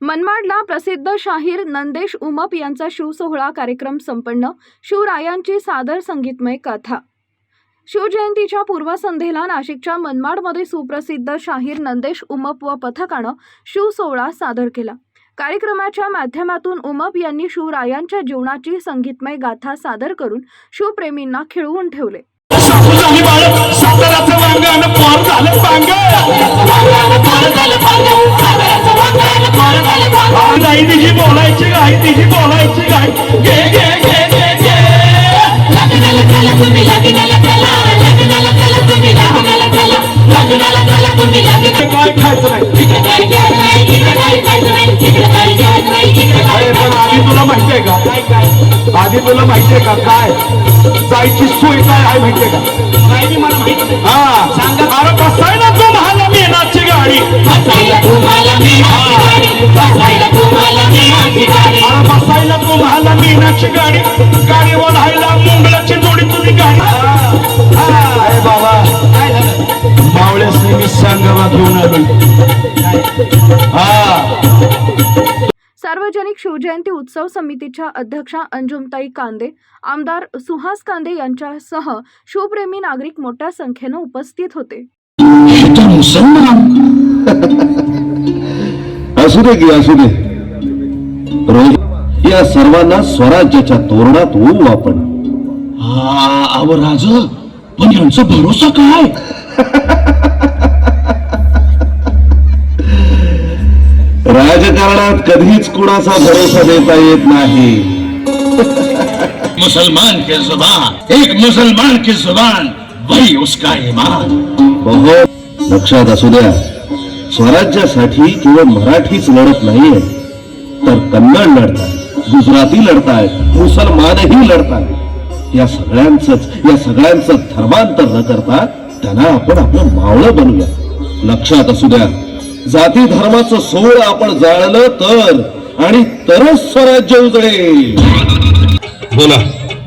मनमाडला प्रसिद्ध शाहीर नंदेश उमप यांचा शिवसोहळा कार्यक्रम संपन्न शिवरायांची सादर संगीतमय कथा. शिवजयंतीच्या पूर्वसंध्येला नाशिकच्या मनमाडमध्ये सुप्रसिद्ध शाहीर नंदेश उमप व पथकानं शिवसोहळा सादर केला. कार्यक्रमाच्या माध्यमातून उमप यांनी शिवरायांच्या जीवनाची संगीतमय गाथा सादर करून शिवप्रेमींना खिळवून ठेवले. तिची बोलायची बोलायची गाय. घे घे घे काय खायचं नाही? पण आधी तुला माहितीये का? आधी तुला माहितीये का काय? जायची सोय काय आहे माहितीये का? मला माहिती हा. सांगा. अरे बसायला तू. बसायला तू मला मेनाची गाडी गाडी ओढायला मुंगलाची जोडी तुझी गाडी अरे बाबा. मावळ्यास मी सांगावा घेऊन आलो हा. सार्वजनिक शिवजयंती उत्सव समितीच्या अध्यक्षा अंजुमताई कांदे आमदार सुहास कांदे यांच्यासह शिवप्रेमी नागरिक मोठ्या संख्येनं उपस्थित होते. असू दे की असू दे. या सर्वांना स्वराज्याच्या तोरणात ओवू आपण हा राज पण यांचा भरोसा काय? राजकारणात कधीच कुणाचा भरोसा देता येत नाही. मुसलमान की जुबान एक मुसलमान की जुबान वही उसका ईमान। बहुत लक्षात असू द्या स्वराज्यासाठी केवळ मराठीच लढत नाहीये तर कन्नड लढतायत गुजराती लढतायत मुसलमानही लढतायत या सगळ्यांच या सगळ्यांचं धर्मांतर न करता त्यांना आपण आपलं मावळं बनूया लक्षात असू द्या जाती धर्माचं सोळ आपण जाळलं तर आणि तरच स्वराज्य उजळेल बोला.